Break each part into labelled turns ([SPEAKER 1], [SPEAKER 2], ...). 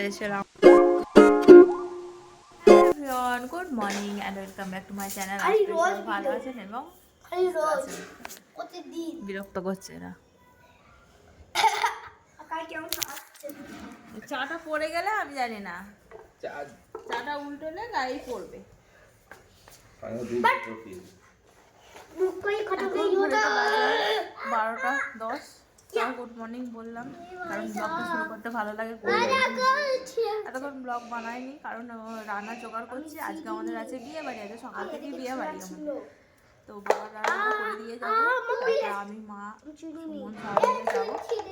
[SPEAKER 1] সেরেছিলাম good morning and welcome back to my channel ভালো আছেন এবং
[SPEAKER 2] খালি রোজ প্রতিদিন।
[SPEAKER 1] বিরক্ত করছে
[SPEAKER 2] খাচ্ছে
[SPEAKER 1] চাটা পড়ে গেলে আমি জানি না। চাটা উল্টোলে গায়ে পড়বে। বারোটা দশ। গুড মর্নিং বললাম। কারণ ব্লগটা শুরু করতে ভালো লাগে এতক্ষণ ব্লগ বানাইনি কারণ রান্না জোগাড় করছি। আজকে আমাদের আছে বিয়ে বাড়ি আছে সকাল থেকে বিয়ে বাড়ি আমাদের তো বাবা রান্না করে দিয়ে যাব। তারপরে আমি মা সুমন সবাই মিলে যাব।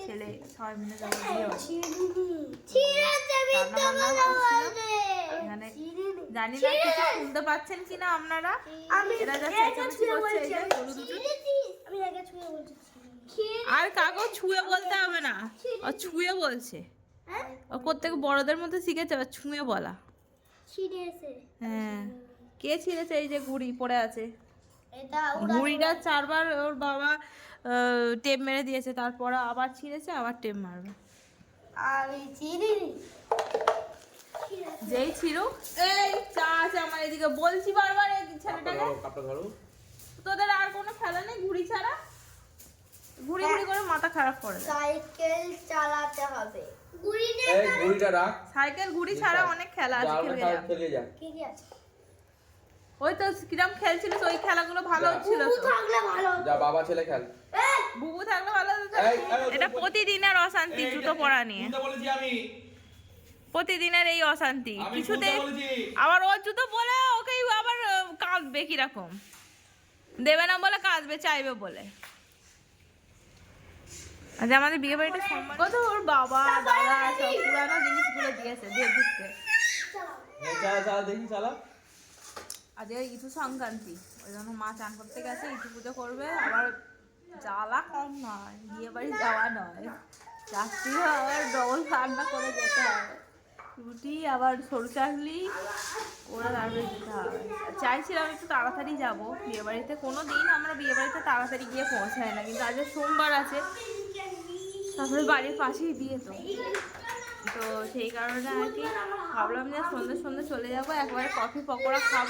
[SPEAKER 1] ছেলে সবাই মিলে যাব বিয়ে বাড়ি। রান্না বান্না করছিলাম এখানে জানি না কিছু শুনতে পাচ্ছেন কিনা আপনারা?
[SPEAKER 2] আমি
[SPEAKER 1] এরা যা চেঁচামেচি করছে এই যে গরু দুটো।
[SPEAKER 2] আমি আগে ছুঁয়ে বলছি।
[SPEAKER 1] আর কাগজ ছুঁয়ে বলতে হবে না। ও ছুঁয়ে বলছে।
[SPEAKER 2] হ্যাঁ?
[SPEAKER 1] ও প্রত্যেক বড়দের মধ্যে শিখেছে আবার ছুঁয়ে বলা। হ্যাঁ। কে ছিঁড়েছে? এই যে ঘুড়ি পড়ে আছে।
[SPEAKER 2] এটা
[SPEAKER 1] ঘুড়িটা চারবার ওর বাবা টেপ মেরে দিয়েছে তারপর আবার ছিঁড়েছে আবার টেপ মারবে। যেই ছিল এই চা আছে আমার এদিকে। বলছি বারবার এই ছেলেটাকে। তোদের আর কোনো খেলা নেই ঘুড়ি ছাড়া? ঘুড়ি ঘুড়ি করে মাথা খারাপ করে
[SPEAKER 2] সাইকেল চালাতে হবে।
[SPEAKER 3] এই ঘুড়িটা রাখ।
[SPEAKER 1] সাইকেল ঘুড়ি ছাড়া অনেক খেলা আছে
[SPEAKER 3] চার
[SPEAKER 1] যা।
[SPEAKER 3] খেলে যা
[SPEAKER 2] কি কি আছে?
[SPEAKER 1] ওই তো কিরম খেলছিলিস ওই খেলাগুলো ভালো হচ্ছিল
[SPEAKER 2] ও থাকলে ভালো
[SPEAKER 3] যা বাবা ছেলে খেল।
[SPEAKER 1] বুবু থাকলে ভালো হতো তো।
[SPEAKER 3] এই, এই,
[SPEAKER 1] এটা প্রতিদিনের অশান্তি জুতো পরা নিয়ে।
[SPEAKER 3] বলেছি আমি।
[SPEAKER 1] প্রতিদিনের এই অশান্তি। কিছুতে আবার ওর জুতো বলে ওকে আবার কাঁদবে কীরকম। দেবে না বলে কাঁদবে চাইবে বলে। আচ্ছা আমাদের বিয়ে বাড়িটা কত ওর বাবা দাদা সব পুরানো জিনিসগুলো দিয়েছে দিয়ে দিচ্ছে
[SPEAKER 3] হ্যাঁ, চালা চালা দেখি চালা।
[SPEAKER 1] আজকে সংক্রান্তি ওই জন্য মা চান করতে গেছে ইতু পুজো করবে আবার জ্বালা কম নয় বিয়ে বাড়ি যাওয়া নয়। রাত্রি আবার ডবল রান্না করে যেতে হবে। রুটি আবার সরু চাকলি ওরা তারপরে দিতে হবে। চাইছিলাম একটু তাড়াতাড়ি যাব বিয়ে বাড়িতে কোনো দিন আমরা বিয়ে বাড়িতে তাড়াতাড়ি গিয়ে পৌঁছাই না কিন্তু আজকে সোমবার আছে তারপরে বাড়ির পাশেই বিয়ে তো। তো সেই কারণে আর কি ভাবলাম যে সন্ধ্যে সন্ধ্যে চলে যাব, একবারে কফি, পকোড়া খাব।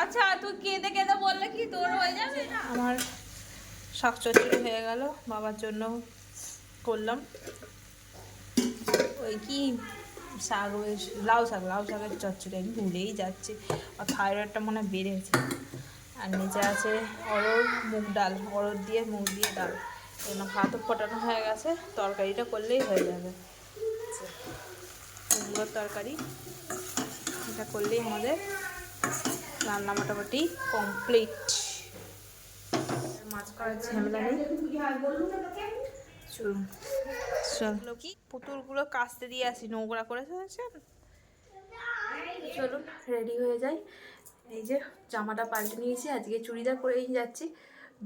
[SPEAKER 1] আচ্ছা তুই কেঁদে কেঁদে বললে কি তোর হয়ে যাবে আমার শাক চচ্চড়ি হয়ে গেল, বাবার জন্য করলাম। ওই কি শাক লাউ শাক, লাউ শাকের চচ্চড়ি আমি ভুলেই যাচ্ছি। আর থাইরয়েডটা মনে হয় বেড়েছে। আর নিচে আছে অরড় মুগ ডাল অরড় দিয়ে মুগ দিয়ে ডাল। এগুলো ভাতও ফোটানো হয়ে গেছে, তরকারিটা করলেই হয়ে যাবে। কুমড়োর তরকারি, এটা করলেই আমাদের রান্না মোটামুটি কমপ্লিট মাছ করার ঝামেলা নেই। চলো। কি পুতুলগুলো কাস্তে দিয়ে আসি, নোংরা করে চলুন রেডি হয়ে যাই। এই যে জামাটা পাল্টে নিয়েছি, আজকে চুড়িদার পরেই যাচ্ছি।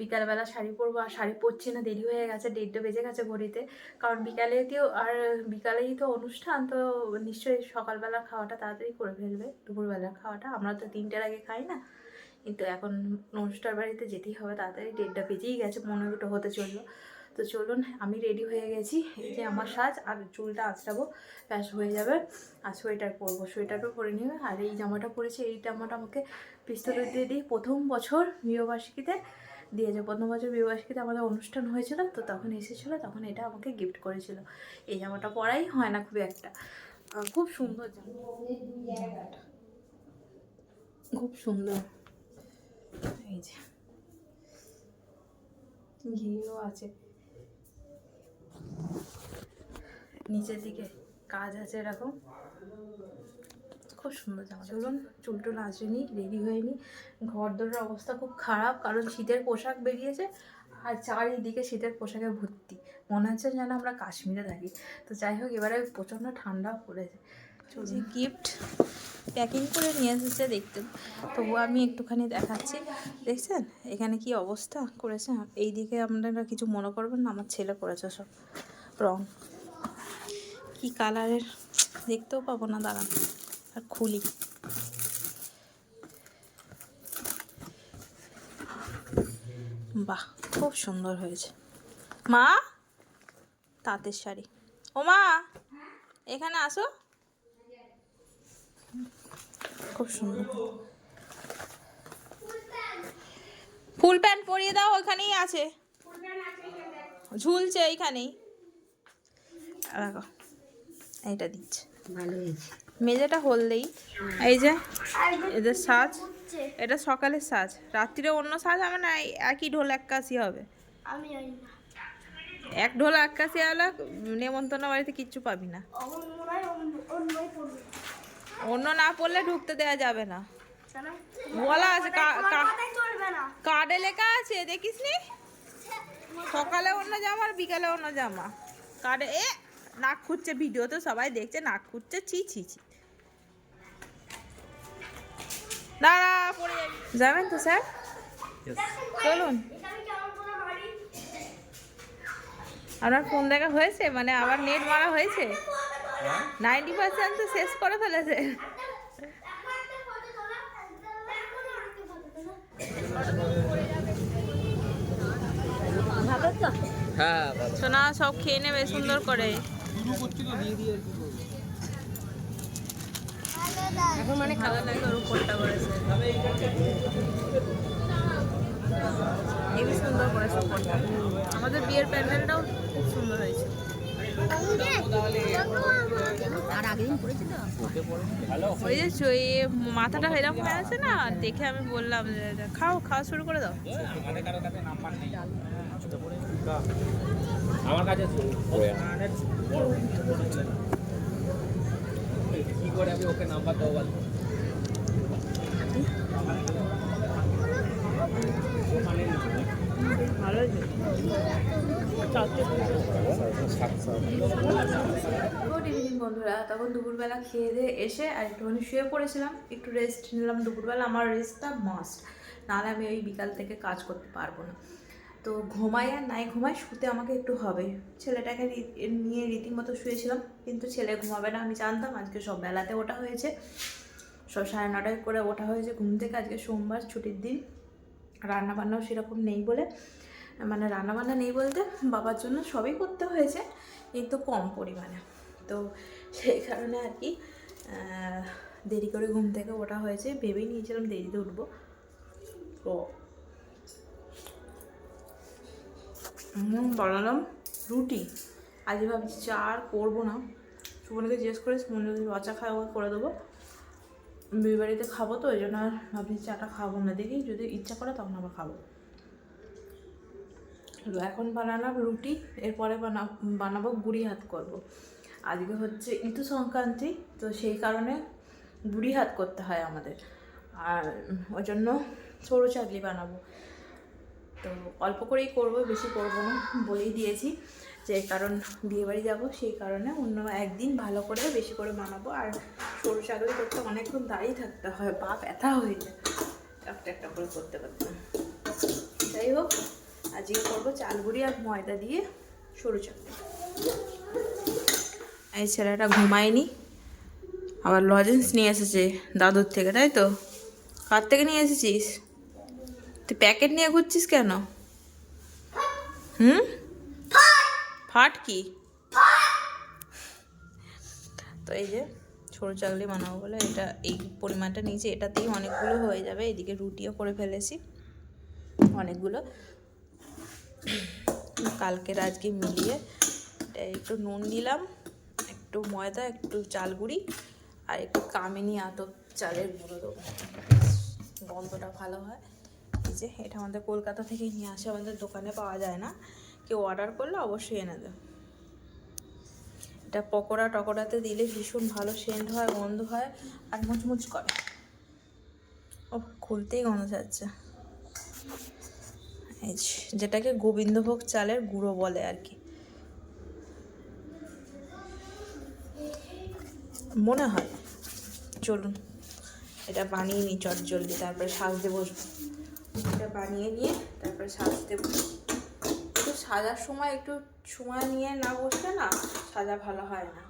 [SPEAKER 1] বিকালবেলা শাড়ি পরবো, আর শাড়ি পরছি না, দেরি হয়ে গেছে, দেড়টা বেজে গেছে ঘড়িতে। কারণ বিকালে বিকালেতেও আর বিকালেই তো অনুষ্ঠান, তো নিশ্চয়ই সকালবেলার খাওয়াটা তাড়াতাড়ি করে ফেলবে, দুপুরবেলার খাওয়াটা। আমরা তো তিনটের আগে খাই না, কিন্তু এখন অনুষ্ঠান বাড়িতে যেতেই হবে, তাড়াতাড়ি দেড়টা বেজেই গেছে পনেরো দুটো হতে চলল। তো চলুন, আমি রেডি হয়ে গেছি। এই যে আমার সাজ আর চুলটা আঁচড়াবো, ব্যাস হয়ে যাবে। আর সোয়েটার পরবো, সোয়েটারও পরে নেবে আর এই জামাটা পরেছি, এই জামাটা আমাকে পিস্তলে দিয়ে দিই প্রথম বছর বিবাহবার্ষিকীতে দিয়েছে প্রথম বছর বিবাহবার্ষিকীতে আমাদের অনুষ্ঠান হয়েছিল, তো তখন এসেছিল, তখন এটা আমাকে গিফট করেছিল। এই জামাটা পরাই হয় না খুব একটা। খুব সুন্দর। খুব সুন্দর। এই যে। ঘিও আছে। নিচের দিকে কাজ আছে এরকম। খুব সুন্দর জামা চলুন চুল টুল আসেনি রেডি হয়ে নিই ঘর দরের অবস্থা খুব খারাপ কারণ শীতের পোশাক বেরিয়েছে আর চারিদিকে শীতের পোশাকে ভর্তি। মনে হচ্ছে যেন আমরা কাশ্মীরে থাকি। তো যাই হোক এবারে প্রচণ্ড ঠান্ডাও পড়েছে। চলছে গিফট প্যাকিং করে নিয়ে এসেছে দেখতে। তবু আমি একটুখানি দেখাচ্ছি। দেখছেন? এখানে কি অবস্থা করেছে? এই দিকে আপনারা কিছু মনে করবেন না আমার ছেলে করেছে সব। রং। কি কালারের? দেখতেও পাবো না, দাঁড়ান। আর খুলি। বাহ, খুব সুন্দর হয়েছে। মা? তাঁতের শাড়ি। ও মা, এখানে আসো। খুব সুন্দর। ফুল প্যান্ট পরিয়ে দাও ওখানেই আছে। ঝুলছে এইখানেই। দেখো এইটা দিচ্ছে।
[SPEAKER 2] ভালো হয়েছে।
[SPEAKER 1] মেজেটা হলদেই। এই যে এদের সাজ। এটা সকালের সাজ। রাত্রিরে অন্য সাজ হবে না এই একই ঢোল একাশি হবে?
[SPEAKER 2] আমি জানি না।
[SPEAKER 1] এক ঢোল একাশি হলে নেমন্তন্ন বাড়িতে কিচ্ছু পাবি না।
[SPEAKER 2] অন্য- অন্যই পড়বে।
[SPEAKER 1] অন্য না পড়লে ঢুকতে দেওয়া যাবে না। বলা আছে কার্ডে লেখা আছে দেখিস নি সকালে অন্য জামা আর বিকালে অন্য জামা। কার্ডে এ নাক খুঁজছে ভিডিওতে সবাই দেখছে নাক খুঁজছে ছি ছি ছি। দাঁড়া পড়ে যাবেন তো স্যার? চলুন। আপনার ফোন দেখা হয়েছে? মানে আবার নেট মারা হয়েছে? নাইনটি পার্সেন্ট তো শেষ করে ফেলেছে।
[SPEAKER 3] হ্যাঁ
[SPEAKER 1] সোনা সব খেয়ে নেবে সুন্দর করে। এখন মানে খাওয়া লাগে ওর উপরটা করেছে। হেবি সুন্দর করেছে উপরটা আমাদের বিয়ের প্যান্ডেলটাও খুব সুন্দর হয়েছে। ওই যে মাথাটা এরকম হয়ে আছে না দেখে আমি বললাম খাও খাওয়া শুরু করে দাও।
[SPEAKER 3] আমার কাছে
[SPEAKER 1] গুড ইভিনিং বন্ধুরা। তখন দুপুরবেলা খেয়ে দিয়ে এসে আর একটুখানি শুয়ে পড়েছিলাম। একটু রেস্ট নিলাম। দুপুরবেলা আমার রেস্টটা মাস্ট নাহলে আমি ওই বিকাল থেকে কাজ করতে পারব না। তো ঘুমাই আর নাই ঘুমাই, শুতে আমাকে একটু হবে। ছেলেটাকে নিয়ে রীতিমতো শুয়েছিলাম, কিন্তু ছেলে ঘুমাবে না, আমি জানতাম আজকে সব বেলাতে ওটা হয়েছে। সব সাড়ে নটায় করে ওঠা হয়েছে ঘুম থেকে, আজকে সোমবার, ছুটির দিন। রান্নাবান্নাও সেরকম নেই বলে মানে রান্নাবান্না নেই বলতে বাবার জন্য সবই করতে হয়েছে, কিন্তু কম পরিমাণে। তো সেই কারণে আর কি দেরি করে ঘুম থেকে ওঠা হয়েছে, ভেবেই নিয়েছিলাম দেরিতে উঠবো। তো হুম বানালাম, রুটি। আজ ভাবছি চা আর করব না। সুমনকে জিজ্ঞেস করে, সুমন যদি রচা খায় করে দেবো। বিয়ে বাড়িতে খাব তো, ওই জন্য আর ভাবছি চাটা খাব না। দেখি যদি ইচ্ছা করে তখন আবার খাব। এখন বানালাম রুটি, এরপরে বানা, বানাবো গুড়ি হাত করব। আজকে হচ্ছে ঋতু সংক্রান্তি, তো সেই কারণে গুড়ি হাত করতে হয় আমাদের। আর ওই জন্য সরু চাকলি বানাবো। তো অল্প করেই করব, বেশি করব না বলেই দিয়েছি যে কারণ বিয়েবাড়ি যাব, সেই কারণে অন্য একদিন ভালো করে বেশি করে বানাবো। আর সরু চাকলি করতে অনেকক্ষণ দাঁড়িয়ে থাকতে হয়, পা ব্যথা হয়ে যায়। একটা একটা করে করতে করতে। যাই হোক, আজকে করব চালগুড়ি আর ময়দা দিয়ে সরু চাকলি এই ছেলেটা ঘুমায়নি, আবার লজেন্স নিয়ে এসেছে দাদুর থেকে, তাই তো? কার থেকে নিয়ে এসেছিস? তুই প্যাকেট নিয়ে ঘুরছিস কেন? হুম? ফাট কি? তো এই যে ছোটো চাকলি বানাবো বলে এটা এই পরিমাণটা নিয়েছি, এটাতেই অনেকগুলো হয়ে যাবে, এদিকে রুটিও করে ফেলেছি, অনেকগুলো। কালকের আজকে মিলিয়ে এটা একটু নুন দিলাম, একটু ময়দা, একটু চাল গুঁড়ি, আর একটু কামিনি আতপ চালের গুঁড়ো দেবো। গন্ধটা ভালো হয়। যে এটা আমাদের কলকাতা থেকেই নিয়ে আসে, আমাদের দোকানে পাওয়া যায় না। কেউ অর্ডার করলে অবশ্যই এনে দেবে। এটা পকোড়া টকোড়াতে দিলে ভীষণ ভালো সেন্ট হয়, গন্ধ হয় আর মুচমুচ করে। ও খুলতেই গন্ধ যাচ্ছে। যেটাকে গোবিন্দভোগ চালের গুঁড়ো বলে আর কি। মনে হয়। চলুন, এটা বানিয়ে নিই চট জলদি, তারপরে সাজতে বসবো। বানিয়ে নিয়ে তারপরে সাজতে একটু সাজার সময়, একটু সময় নিয়ে না বসলে না সাজা ভালো হয় না।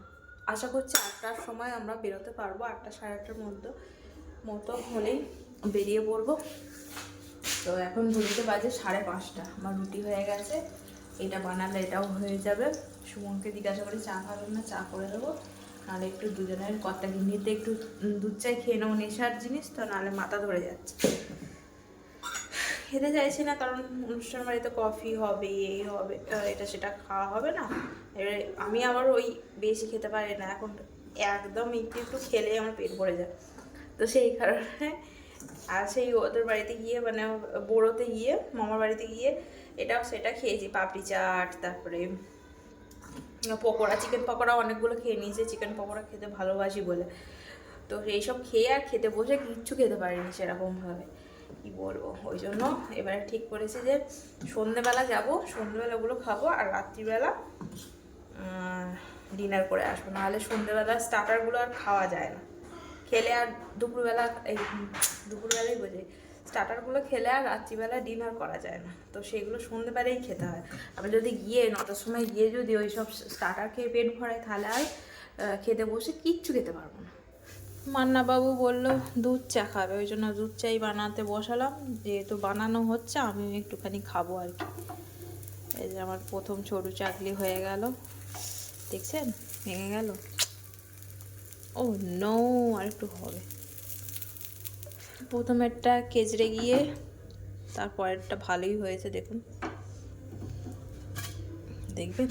[SPEAKER 1] আশা করছি আটটার সময় আমরা বেরোতে পারব, আটটা সাড়ে আটটার মধ্যে, মতো হলেই বেরিয়ে পড়ব। তো এখন ঘুরতে বাজে সাড়ে পাঁচটা, আমার রুটি হয়ে গেছে, এটা বানালে এটাও হয়ে যাবে। সুমনকে জিজ্ঞাসা করে, চা খাবেন না? চা করে দেবো। নাহলে একটু দুজনের কর্তা গিন্নিতে একটু দুধ চাই খেয়ে নেব নেশার জিনিস, তো নাহলে মাথা ধরে যাচ্ছে। খেতে চাইছি না, কারণ অনুষ্ঠান বাড়িতে কফি হবে, এই হবে এটা সেটা খাওয়া হবে না। এবারে আমি আবার ওই বেশি খেতে পারি না, এখন একদম একটু একটু খেলে আমার পেট ভরে যায়। তো সেই কারণে আর সেই ওদের বাড়িতে গিয়ে মানে বড়োতে গিয়ে, মামার বাড়িতে গিয়ে এটা সেটা খেয়েছি, পাপড়ি চাট, তারপরে পকোড়া চিকেন পকোড়া অনেকগুলো খেয়ে নিয়েছে চিকেন পকোড়া খেতে ভালোবাসি বলে। তো এইসব খেয়ে আর খেতে বসে কিচ্ছু খেতে পারিনি সেরকমভাবে। কি বলব? ওই জন্য এবারে ঠিক করেছি যে সন্ধেবেলা যাব, সন্ধেবেলাগুলো খাব আর রাত্রিবেলা ডিনার করে আসব। নাহলে সন্ধেবেলা স্টার্টারগুলো আর খাওয়া যায় না। খেলে আর দুপুরবেলা, এই দুপুরবেলাই বোঝে স্টার্টারগুলো খেলে আর রাত্রিবেলা ডিনার করা যায় না। তো সেগুলো সন্ধেবেলায় খেতে হয়। আমি যদি গিয়ে নটার সময় গিয়ে যদি ওই সব স্টার্টার খেয়ে পেট ভরাই তাহলে আর খেতে বসে কিচ্ছু খেতে পারব না। মান্নাবাবু বলল, দুধ চা খাবে। ওই জন্য দুধ চাই বানাতে বসালাম। যেহেতু বানানো হচ্ছে, আমিও একটুখানি খাব আর কি। এই যে আমার প্রথম সরু চাকলি হয়ে গেল। দেখছেন? ভেঙে গেল। ও নো, আর একটু হবে। প্রথমেরটা কেজড়ে গিয়ে তারপরেরটা ভালোই হয়েছে, দেখুন। দেখবেন?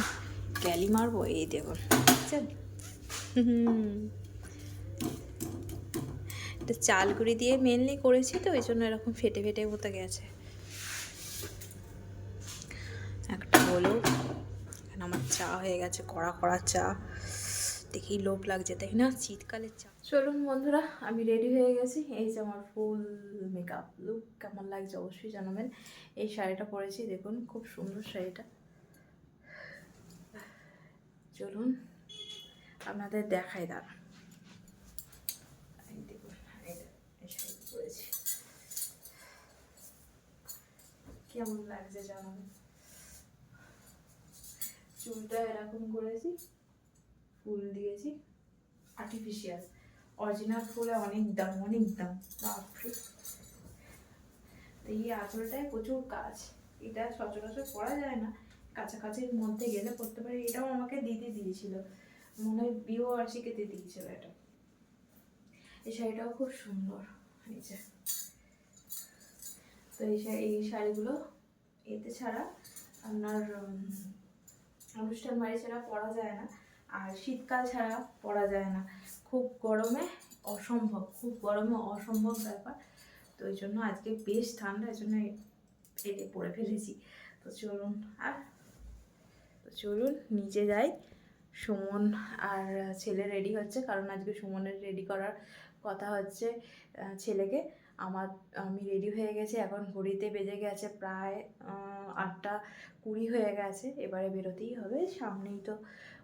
[SPEAKER 1] গ্যালি মারবো? এই দেখুন। দেখছেন? হুম। এটা চাল গুঁড়ি দিয়ে মেনলি করেছি তো ওই জন্য এরকম ফেটে ফেটে মতো গেছে। একটা হলো আমার চা হয়ে গেছে, কড়া কড়া চা। দেখেই লোভ লাগছে, তাই না? শীতকালের চা। চলুন বন্ধুরা, আমি রেডি হয়ে গেছি। এই যে আমার ফুল মেকআপ লুক কেমন লাগছে অবশ্যই জানাবেন। এই শাড়িটা পরেছি, দেখুন, খুব সুন্দর শাড়িটা। চলুন, আপনাদের দেখাই দাঁড়া এই দেখুন এটা এই শাড়িটা পরেছি কেমন লাগছে জানাবেন চুলটা এরকম করেছি, ফুল দিয়েছি আর্টিফিশিয়াল অরিজিনাল ফুলে অনেক দাম অনেক দাম এই আঁচলটায় প্রচুর কাজ, এটা সচরাচর করা যায় না, কাছাকাছির মধ্যে গেলে করতে পারি, এটাও আমাকে দিতে দিয়েছিল, মনে হয় বিয়ে বার্ষিকীতে দিয়েছিল এটা। এই শাড়িটাও খুব সুন্দর, এই তো এই এই শাড়িগুলো এতে ছাড়া আপনার অনুষ্ঠান বাড়ি ছাড়া পরা যায় না আর শীতকাল ছাড়া পরা যায় না। খুব গরমে অসম্ভব, খুব গরমে অসম্ভব ব্যাপার। তো ওই জন্য আজকে বেশ ঠান্ডা, এই জন্য এটা পরে ফেলেছি। তো চলুন আর, তো চলুন নিচে যাই। সুমন আর ছেলে রেডি হচ্ছে, কারণ আজকে সুমনের রেডি করার কথা হচ্ছে ছেলেকে। আমার, আমি রেডি হয়ে গেছি। এখন ঘড়িতে বেজে গেছে প্রায় আটটা কুড়ি হয়ে গেছে। এবারে বেরোতেই হবে, সামনেই তো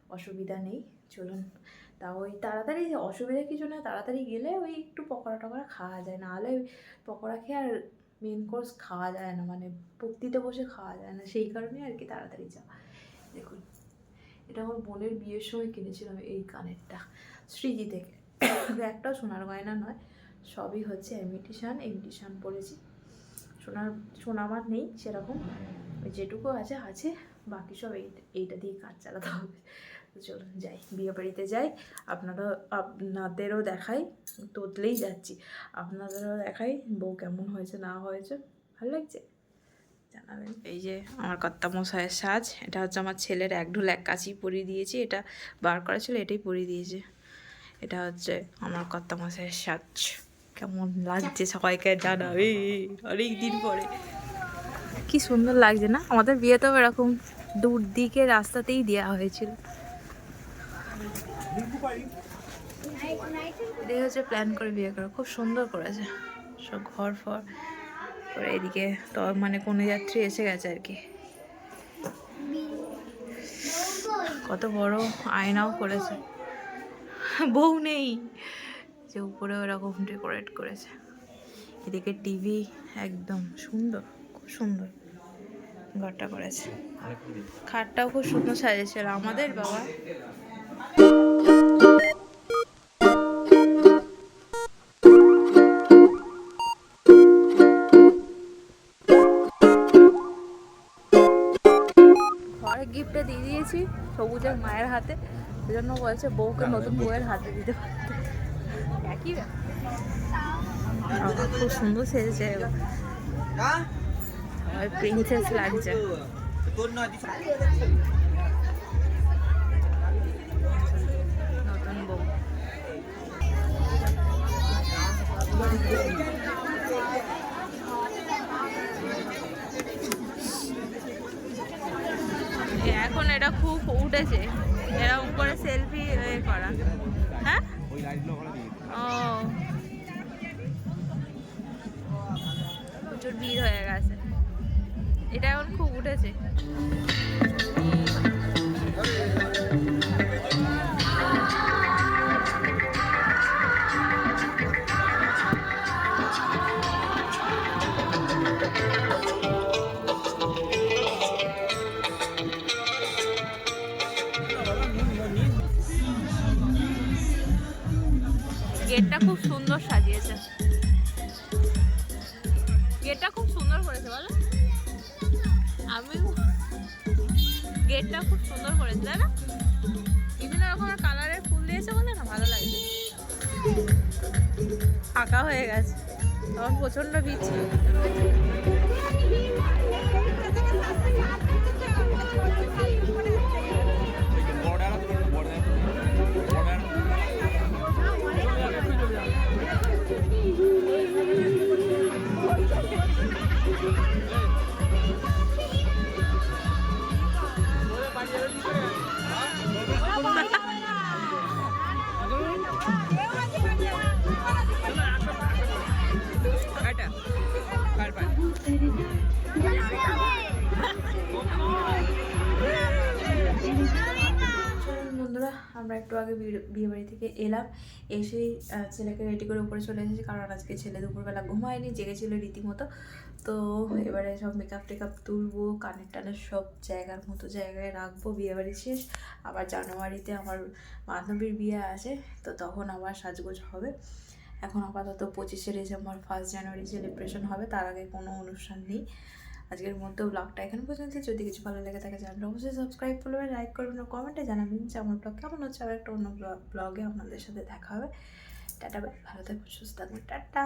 [SPEAKER 1] অসুবিধা নেই। চলুন, তা ওই তাড়াতাড়ি, অসুবিধা কিছু না, তাড়াতাড়ি গেলে ওই একটু পকোড়া টকোড়া খাওয়া যায়। নাহলে ওই পকোড়া খেয়ে আর মেন কোর্স খাওয়া যায় না মানে ভক্তিতে বসে খাওয়া যায় না। সেই কারণে আর কি তাড়াতাড়ি যাওয়া। দেখুন, এটা আমার বোনের বিয়ের সময় কিনেছিলাম এই কানেরটা শ্রীজি থেকে। একটাও সোনার গয়না নয় সবই হচ্ছে ইমিটেশান ইমিটেশান পড়েছি সোনার, সোনা আমার নেই সেরকম। যেটুকু আছে আছে। বাকি সব এই, এইটা দিয়ে কাজ চালাতে হবে। চলুন যাই, বিয়ে বাড়িতে যাই। আপনারা আপনাদেরও দেখাই, তোতলেই যাচ্ছি। আপনাদেরও দেখাই, বউ কেমন হয়েছে, না হয়েছে, ভালো লাগছে? জানাবেন। এই যে আমার কর্তা মশাইয়ের সাজ, এটা হচ্ছে আমার ছেলের এক ঢোল, এক কাছি পরিয়ে দিয়েছি। এটা বার করা ছিল, এটাই পরিয়ে দিয়েছে। এটা হচ্ছে আমার কর্তা মশাইয়ের সাজ। কেমন লাগছে সবাইকে জানাবে। অনেক দিন পরে। কি সুন্দর লাগছে না? আমাদের বিয়েতেও এরকম দূর দিকে রাস্তাতেই দেওয়া হয়েছিল। এটাই হচ্ছে প্ল্যান করে বিয়ে করা। খুব সুন্দর করেছে। সব ঘর ফর করে এদিকে তো মানে কোনো যাত্রী এসে গেছে আর কি। কত বড় আয়নাও করেছে। বউ নেই। যে উপরে ওরকম ডেকোরেট করেছে। এদিকে টিভি একদম সুন্দর, খুব সুন্দর ঘরটা করেছে। খাটটাও খুব সুন্দর সাজিয়েছিল। আমাদের বাবা। গিফটটা দিয়ে দিয়েছি সবুজের মায়ের হাতে। সেজন্য বলছে বউকে নতুন বউয়ের হাতে দিতে পারতে খুব সুন্দর সেজেছে। প্রিন্সেস লাগছে। নতুন বউ এখন এটা খুব উঠেছে। এরকম করে সেলফি করা। হ্যাঁ? প্রচুর ভিড় হয়ে গেছে। এটা এখন খুব উঠেছে। সুন্দর সাজিয়েছে। গেটটা খুব সুন্দর করেছে, বলো। আমি গেটটা খুব সুন্দর করেছে, তাই না? বিভিন্ন রকমের কালারের ফুল দিয়েছে বলে না ভালো লাগছে। ফাঁকা হয়ে গেছে। তখন প্রচণ্ড ভিড় ছিল। এলাম এসেই ছেলেকে রেডি করে উপরে চলে এসেছি কারণ আজকে ছেলে দুপুরবেলা ঘুমায়নি, জেগেছিল রীতিমতো। তো এবারে সব মেকআপ টেকআপ তুলবো, কানের টানের সব জায়গার মতো জায়গায় রাখব বিয়ে বাড়ি শেষ। আবার জানুয়ারিতে আমার বান্ধবীর বিয়ে আছে, তো তখন আবার সাজগোজ হবে। এখন আপাতত পঁচিশে ডিসেম্বর ফার্স্ট জানুয়ারি সেলিব্রেশন হবে, তার আগে কোনো অনুষ্ঠান নেই। আজকের মতো ব্লগটা এখানে পর্যন্ত। যদি কিছু ভালো লেগে থাকে, চ্যানেলটা অবশ্যই সাবস্ক্রাইব করবেন লাইক করবেন ও কমেন্টে জানাবেন যে আমার ব্লগ কেমন হচ্ছে। আবার একটা অন্য ব্লগে আপনাদের সাথে দেখা হবে। টাটা, ভালো থাকবেন, সুস্থ থাকবেন। টাটা!